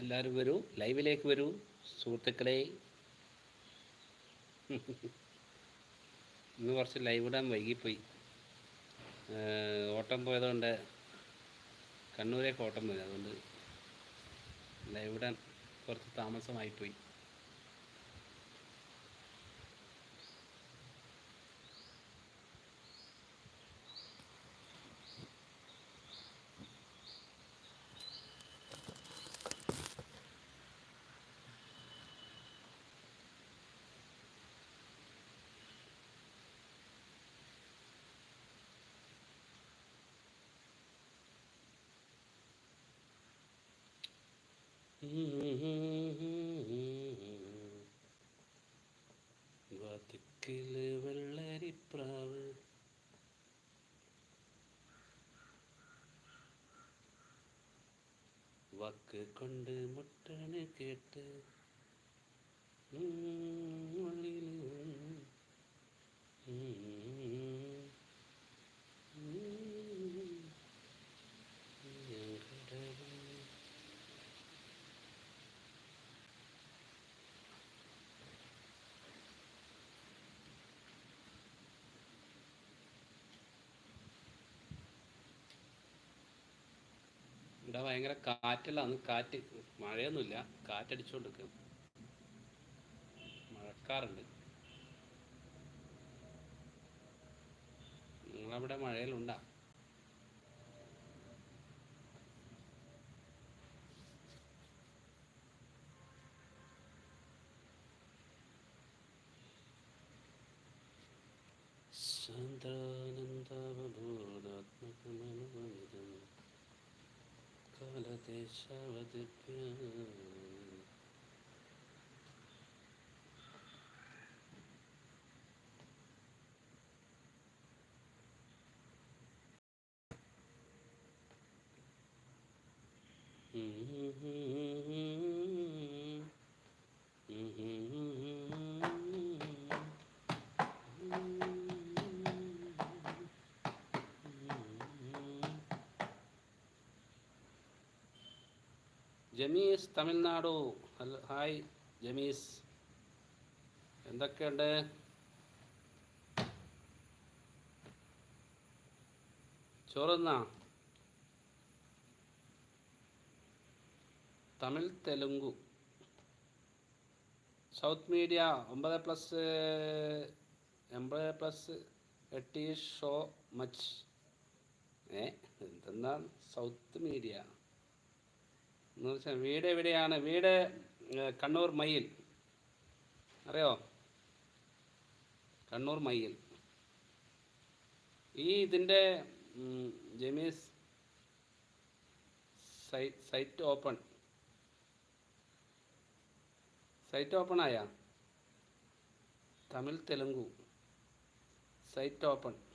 എല്ലാവരും വരൂ ലൈവിലേക്ക് വരൂ സുഹൃത്തുക്കളെ. ഇന്ന് കുറച്ച് ലൈവ് ഇടാൻ വൈകിപ്പോയി. ഓട്ടം പോയതുകൊണ്ട് കണ്ണൂരേക്ക് ഓട്ടം പോയി. അതുകൊണ്ട് ലൈവ് ഇടാൻ കുറച്ച് താമസമായിപ്പോയി. വതുക്കില് വെള്ളരിപ്രാവ് വാക്ക് കൊണ്ട് മുട്ടണ് കേട്ട് ഇവിടെ ഭയങ്കര കാറ്റല്ലാന്ന് കാറ്റ് മഴയൊന്നുമില്ല. കാറ്റടിച്ചുകൊണ്ടിരിക്കും മഴക്കാറുണ്ട്. നിങ്ങളവിടെ മഴയിലുണ്ടാ देश Mm-hmm. ജമീസ് തമിഴ്നാടു. ഹായ് ജമീസ്. എന്തൊക്കെയുണ്ട്? ചോറുന്നാ? തമിഴ് തെലുങ്കു. സൗത്ത് മീഡിയ ഒമ്പത് പ്ലസ് എൺപത് പ്ലസ് എട്ടി ഷോ മച്ച്. ഏ എന്തെന്നാ സൗത്ത് മീഡിയ? എന്ന് വെച്ചാൽ വീട് എവിടെയാണ്? വീട് കണ്ണൂർ മയിൽ. അറിയോ? കണ്ണൂർ മയിൽ. ഈ ഇതിന്റെ ജമീസ് സൈറ്റ് ഓപ്പൺ. സൈറ്റ് ഓപ്പൺ ആയ? തമിഴ് തെലുങ്കു. Site open.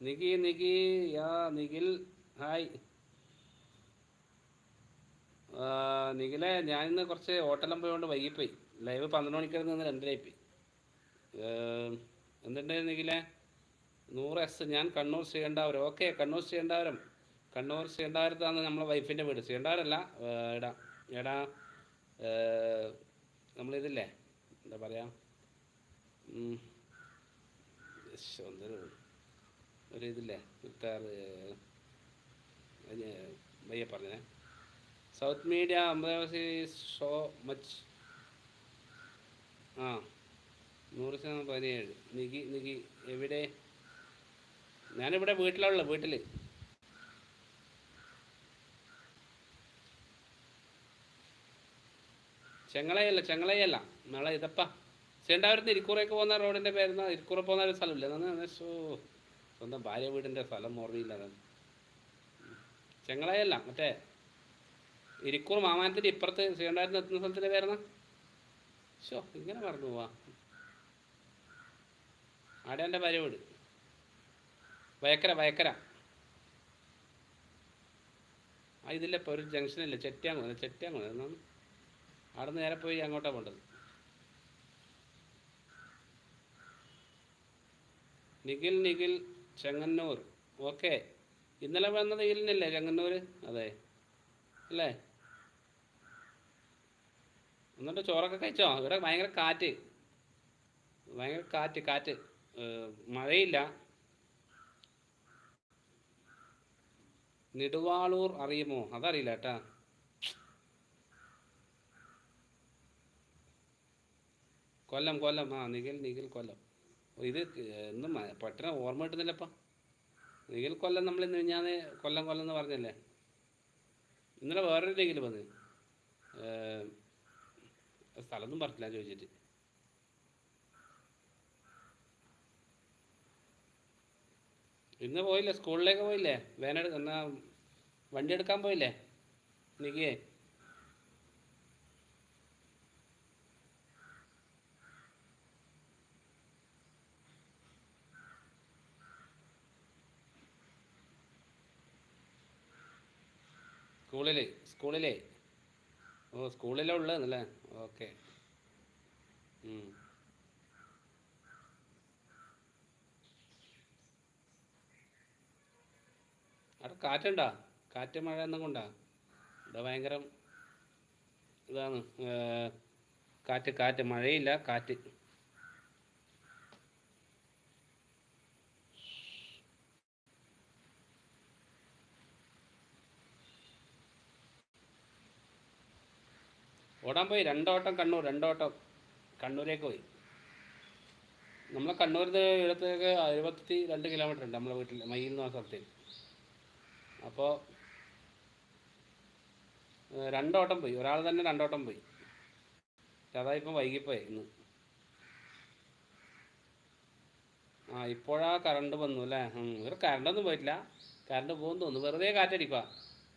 നികി നികി യാ നിഖിൽ ഹായ്. നിഖിലെ ഞാനിന്ന് കുറച്ച് ഓട്ടെല്ലാം പോയതുകൊണ്ട് വൈകിപ്പോയി. ലൈവ് പന്ത്രണ്ട് മണിക്കായിരുന്നു നിന്ന് രണ്ടരയായിപ്പോയി. എന്തുണ്ട് നിഖിലെ? നൂറ് എസ് ഞാൻ കണ്ണൂർ ശ്രീകണ്ഠാപുരം. ഓക്കെ കണ്ണൂർ ശ്രീകണ്ഠാപുരം. കണ്ണൂർ ശ്രീകണ്ഠാപുരത്താണ് നമ്മളെ വൈഫിന്റെ വീട്. ശ്രീകണ്ഠാപുരമല്ല അല്ല എടാ എടാ നമ്മളിതില്ലേ? എന്താ പറയുക ഉം. ഒരു ഇതില്ലേ ഇഫ്താർ വയ്യ പറഞ്ഞേ. സൗത്ത് മീഡിയ അമ്പതാമസി സോ മച്ച് ആ നൂറ് ശതമാനം പതിനേഴ്. നികി നികി എവിടെ? ഞാനിവിടെ വീട്ടിലുള്ള വീട്ടിൽ ചെങ്ങളയല്ല ചെങ്ങളയല്ല. നാളെ ഇതപ്പ. ചേണ്ടാവരത്ത് ഇരിക്കൂറേക്ക് പോകുന്ന റോഡിന്റെ പേരുന്ന ഇരിക്കൂറ പോകുന്ന ഒരു സ്ഥലമില്ല? എന്നാണ് ഷോ സ്വന്തം ഭാര്യ വീടിന്റെ സ്ഥലം ഓർമ്മയില്ല ചെങ്ങളായല്ല മറ്റേ ഇരിക്കൂർ മാമാനത്തിന്റെ ഇപ്പുറത്ത് ശ്രീകണ്ഠാരത്തിന് എത്തുന്ന സ്ഥലത്തിന്റെ പേരെന്നാ ഷോ ഇങ്ങനെ പറഞ്ഞു പോവാ. ആടെ എന്റെ ഭാര്യ വീട്? വയക്കര വയക്കര. ആ ഇതില്ല ഇപ്പോൾ ഒരു ജംഗ്ഷനില്ല ചെട്ടിയാങ്കുളം ചെട്ടിയാങ്കുളം എന്നാണ് അവിടെ നിന്ന് നേരെ പോയി അങ്ങോട്ടാണ് പോണ്ടത്. നിഖിൽ നിഖിൽ. ചെങ്ങന്നൂർ. ഓക്കെ. ഇന്നലെ വന്നത് ഇല്ലല്ലേ ചെങ്ങന്നൂർ അതെ. അല്ലേ? എന്നിട്ട് ചോറൊക്കെ കഴിച്ചോ? ഇവിടെ ഭയങ്കര കാറ്റ്. ഭയങ്കര കാറ്റ് കാറ്റ്. മഴയില്ല. നെടുവാളൂർ അറിയുമോ? അതറിയില്ല കേട്ടാ. കൊല്ലം കൊല്ലം. ആ നിഖിൽ നിഖിൽ കൊല്ലം. ഇത് ഒന്നും പെട്ടെന്ന് ഓർമ്മ കിട്ടുന്നില്ലപ്പാ നിഖിൽ കൊല്ലം നമ്മൾ ഇന്ന് ഞാൻ കൊല്ലം കൊല്ലം എന്ന് പറഞ്ഞല്ലേ? ഇന്നലെ വേറൊരു നിഖിൽ വന്ന്. സ്ഥലമൊന്നും പറഞ്ഞില്ല ചോദിച്ചിട്ട്. ഇന്ന് പോയില്ലേ? സ്കൂളിലേക്ക് പോയില്ലേ? വേനെടു എന്നാ വണ്ടി എടുക്കാൻ പോയില്ലേ? നിഖിയേ സ്കൂളിൽ സ്കൂളിലേ. ഓ സ്കൂളിലെ ഉള്ളതെന്നല്ലേ ഓക്കെ. അവിടെ കാറ്റുണ്ടോ? കാറ്റ് മഴ എന്നും കൊണ്ടാ ഇവിടെ ഭയങ്കര ഇതാണ്. കാറ്റ് കാറ്റ്. മഴയില്ല കാറ്റ്. ഓടാൻ പോയി രണ്ടോട്ടം കണ്ണൂർ രണ്ടോട്ടം കണ്ണൂരേക്ക് പോയി. നമ്മളെ കണ്ണൂരിൽ ഇടത്തേക്ക് എഴുപത്തി രണ്ട് കിലോമീറ്റർ ഉണ്ട് നമ്മളെ വീട്ടിൽ മയ്യിൽ നിന്ന് സ്ഥലത്തേക്ക് അപ്പോൾ രണ്ടോട്ടം പോയി. ഒരാൾ തന്നെ രണ്ടോട്ടം പോയി. പക്ഷെ അതാ ഇപ്പം വൈകിപ്പോയി ഇന്ന്. ആ ഇപ്പോഴാ കറണ്ട് വന്നു അല്ലേ? ഇവിടെ കറണ്ടൊന്നും പോയിട്ടില്ല. കറണ്ട് പോകുന്നു തോന്നുന്നു. വെറുതെ കാറ്റടിക്കുക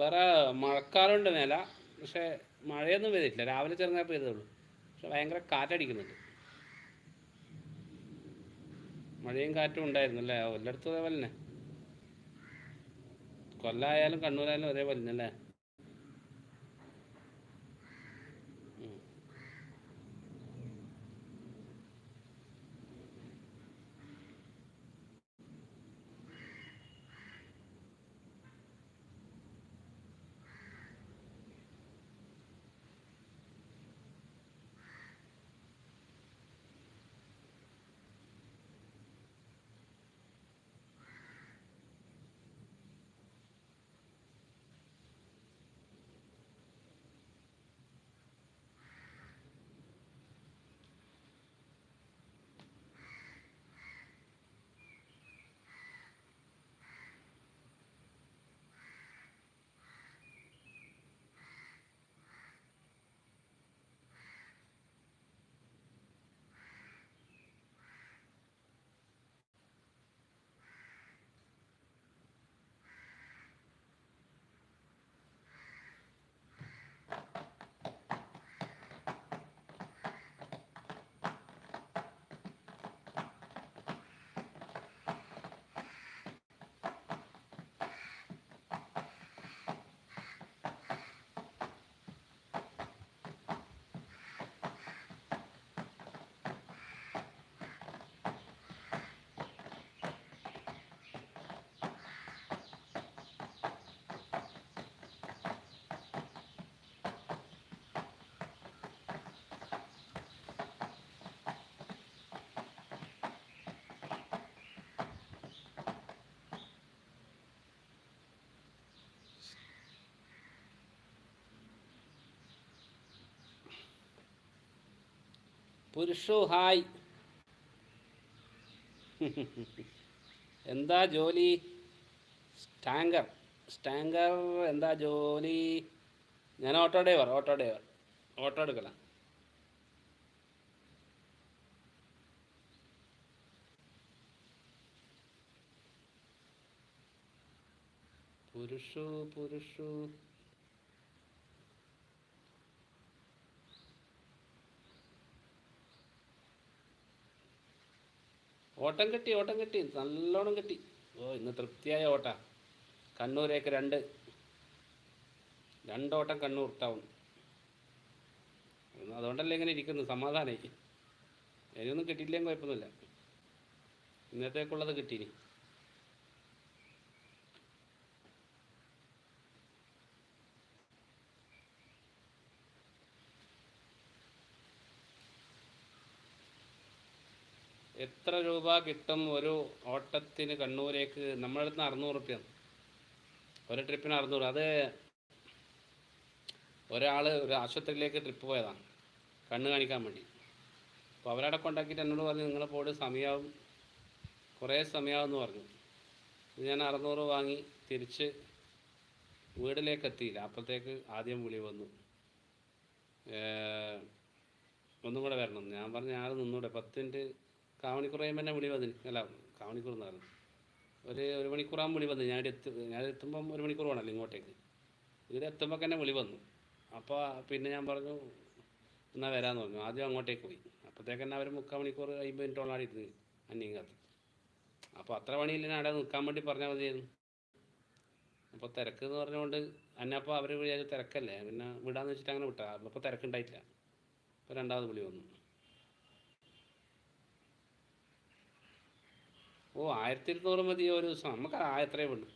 വേറെ മഴക്കാറുണ്ട് നില പക്ഷേ മഴയൊന്നും പെയ്തിട്ടില്ല. രാവിലെ ചെറുങ്ങനെ പെയ്തുള്ളൂ പക്ഷെ ഭയങ്കര കാറ്റടിക്കുന്നുണ്ട്. മഴയും കാറ്റും ഉണ്ടായിരുന്നു അല്ലേ എല്ലായിടത്തും അതേപോലെ തന്നെ കൊല്ലായാലും കണ്ണൂരായാലും ഒരേപോലെ തന്നെ അല്ലേ പുരുഷു ഹായ്. എന്താ ജോലി? സ്റ്റാങ്കർ. സ്റ്റാങ്കർ എന്താ ജോലി? ഞാൻ auto driver auto driver. Auto എടുക്കണം പുരുഷു പുരുഷു. ഓട്ടം കിട്ടി ഓട്ടം കിട്ടി. നല്ലോണം കിട്ടി. ഓ ഇന്ന് തൃപ്തിയായ ഓട്ട. കണ്ണൂരേക്ക് രണ്ട്. രണ്ടോട്ടം കണ്ണൂർ ടൗൺ. അതുകൊണ്ടല്ലേ ഇങ്ങനെ ഇരിക്കുന്നു? സമാധാനമായി ഇനിയൊന്നും കിട്ടിയില്ലെങ്കിൽ കുഴപ്പമൊന്നുമില്ല. ഇന്നത്തേക്കുള്ളത് കിട്ടീനി എത്ര രൂപ കിട്ടും ഒരു ഓട്ടത്തിന് കണ്ണൂരേക്ക്? നമ്മുടെ അടുത്ത് അറുന്നൂറ് റുപ്യ ഒരു ട്രിപ്പിന് അറുന്നൂറ്. അത് ഒരാൾ ഒരു ആശുപത്രിയിലേക്ക് ട്രിപ്പ് പോയതാണ്. കണ്ണ് കാണിക്കാൻ വേണ്ടി. അപ്പോൾ അവരവിടെ കൊണ്ടാക്കിയിട്ട് എന്നോട് പറഞ്ഞു നിങ്ങളെ പോട് സമയമാവും കുറേ സമയമാവും എന്ന് പറഞ്ഞു ഞാൻ അറുന്നൂറ് വാങ്ങി തിരിച്ച് വീട്ടിലേക്ക് എത്തിയില്ല അപ്പോഴത്തേക്ക് ആദ്യം വിളി വന്നു. ഒന്നും കൂടെ വരണം. ഞാൻ പറഞ്ഞു ഞാൻ നിന്നൂടെ. പത്ത് കഴിയുമ്പോൾ തന്നെ വിളി വന്നു അല്ല കാവണിക്കുറ എന്ന് പറഞ്ഞു ഒരു ഒരു മണിക്കൂറാകുമ്പോൾ വിളി വന്നു ഞാൻ എത്തി ഞാൻ എത്തുമ്പം ഒരു മണിക്കൂർ വേണമല്ലോ ഇങ്ങോട്ടേക്ക്. ഇവിടെ എത്തുമ്പോൾ തന്നെ വിളി വന്നു. അപ്പോൾ പിന്നെ ഞാൻ പറഞ്ഞു എന്നാൽ വരാമെന്ന് പറഞ്ഞു. ആദ്യം അങ്ങോട്ടേക്ക് പോയി. അപ്പോഴത്തേക്ക് തന്നെ അവർ മുക്കാൽ മണിക്കൂർ അമ്പത് മിനിറ്റോളം ആടി ഇരുന്ന് അന്യങ്ങാത്ത് അപ്പോൾ അത്ര പണിയില്ല. ഞാൻ അവിടെ നിൽക്കാൻ വേണ്ടി പറഞ്ഞാൽ മതിയായിരുന്നു. അപ്പോൾ തിരക്ക് എന്ന് പറഞ്ഞുകൊണ്ട് എന്നെ അപ്പോൾ അവർ വിചാരിച്ച തിരക്കല്ലേ. പിന്നെ വിടാന്ന് വെച്ചിട്ട് അങ്ങനെ വിട്ടാ. അപ്പോൾ തിരക്കുണ്ടായിട്ടില്ല. അപ്പോൾ രണ്ടാമത് വിളി വന്നു. ഓ ആയിരത്തി ഇരുന്നൂറ് മതി ഒരു ദിവസം? നമുക്ക് ആ എത്രയേ വേണ്ടു.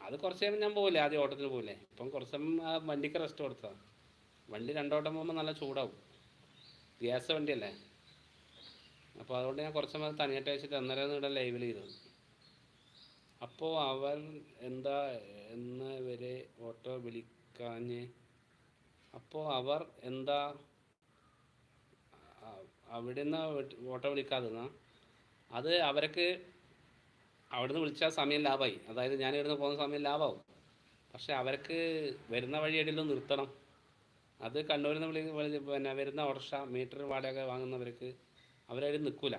അത് കുറച്ച് കഴിയുമ്പോൾ ഞാൻ പോകില്ലേ ആദ്യം ഓട്ടത്തിന് പോകില്ലേ ഇപ്പം കുറച്ച് വണ്ടിക്ക് റെസ്റ്റ് കൊടുത്തതാണ് വണ്ടി രണ്ടോട്ടം പോകുമ്പോൾ നല്ല ചൂടാവും. ഗ്യാസ് വണ്ടിയല്ലേ? അപ്പോൾ അതുകൊണ്ട് ഞാൻ കുറച്ച് സമയം തനിയായിട്ട് വെച്ചിട്ട് അന്നേരം ഇവിടെ ലൈവിൽ ചെയ്തത് അപ്പോൾ അവൻ എന്താ എന്ന വരെ ഓട്ടോ വിളിക്കാഞ്ഞ് അപ്പോൾ അവർ എന്താ അവിടെ അവിടുന്ന് ഓട്ടോ വിളിക്കാതെന്നാ അത് അവർക്ക് അവിടുന്ന് വിളിച്ചാൽ സമയം ലാഭമായി. അതായത് ഞാൻ ഇവിടുന്ന് പോകുന്ന സമയം ലാഭമാവും. പക്ഷെ അവർക്ക് വരുന്ന വഴി എവിടെയെങ്കിലും നിർത്തണം. അത് കണ്ണൂരിൽ നിന്ന് വിളി പിന്നെ വരുന്ന ഓട്ടോറിക്ഷ മീറ്റർ വാടക വാങ്ങുന്നവർക്ക് അവരതിൽ നിൽക്കൂല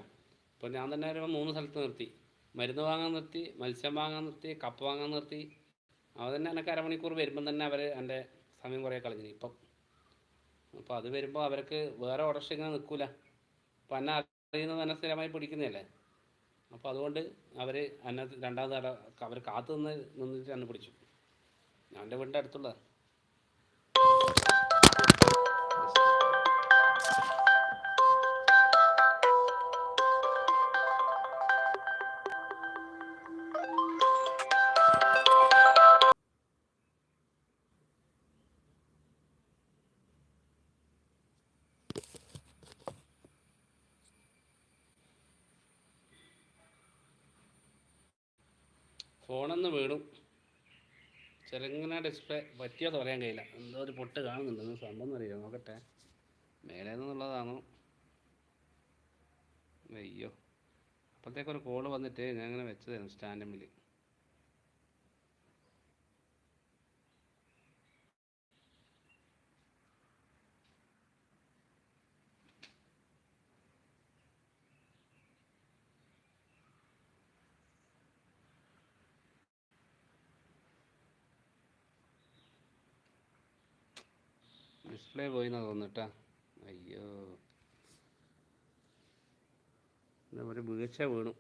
ഇപ്പോൾ ഞാൻ തന്നെ ഒരു മൂന്ന് സ്ഥലത്ത് നിർത്തി. മരുന്ന് വാങ്ങാൻ നിർത്തി മത്സ്യം വാങ്ങാൻ നിർത്തി കപ്പ് വാങ്ങാൻ നിർത്തി. അവ തന്നെ എനിക്ക് അരമണിക്കൂർ വരുമ്പം തന്നെ അവർ എന്റെ സമയം കുറേ കളഞ്ഞു. ഇപ്പം അപ്പോൾ അത് വരുമ്പോൾ അവർക്ക് വേറെ ഓട്ടോറിക്ഷ ഇങ്ങനെ നിൽക്കൂല അപ്പം എന്നെ അറിയുന്നത് തന്നെ സ്ഥിരമായി പിടിക്കുന്നതല്ലേ? അപ്പോൾ അതുകൊണ്ട് അവർ എന്നെ രണ്ടാമത്തെ അവർ കാത്തു നിന്ന് നിന്നിട്ട് എന്നെ പിടിച്ചു. ഞാൻ എന്റെ വീടിന്റെ ഫോണൊന്ന് വീണു. ചെറുങ്ങനെ ഡിസ്പ്ലേ പറ്റിയോ പറയാൻ കഴിയില്ല. എന്തോ ഒരു പൊട്ട് കാണുന്നുണ്ട്. സംഭവം അറിയാം? നോക്കട്ടെ. മേലെ നിന്നുള്ളതാണോ അയ്യോ. അപ്പോഴത്തേക്കൊരു കോൾ വന്നിട്ട് ഞാൻ അങ്ങനെ വെച്ചതായിരുന്നു സ്റ്റാൻഡമ്മിൽ ഡിസ്പ്ലേ പോയി എന്നാ തോന്നുട്ടാ അയ്യോ. ഒരു വീഴ്ച വീണു.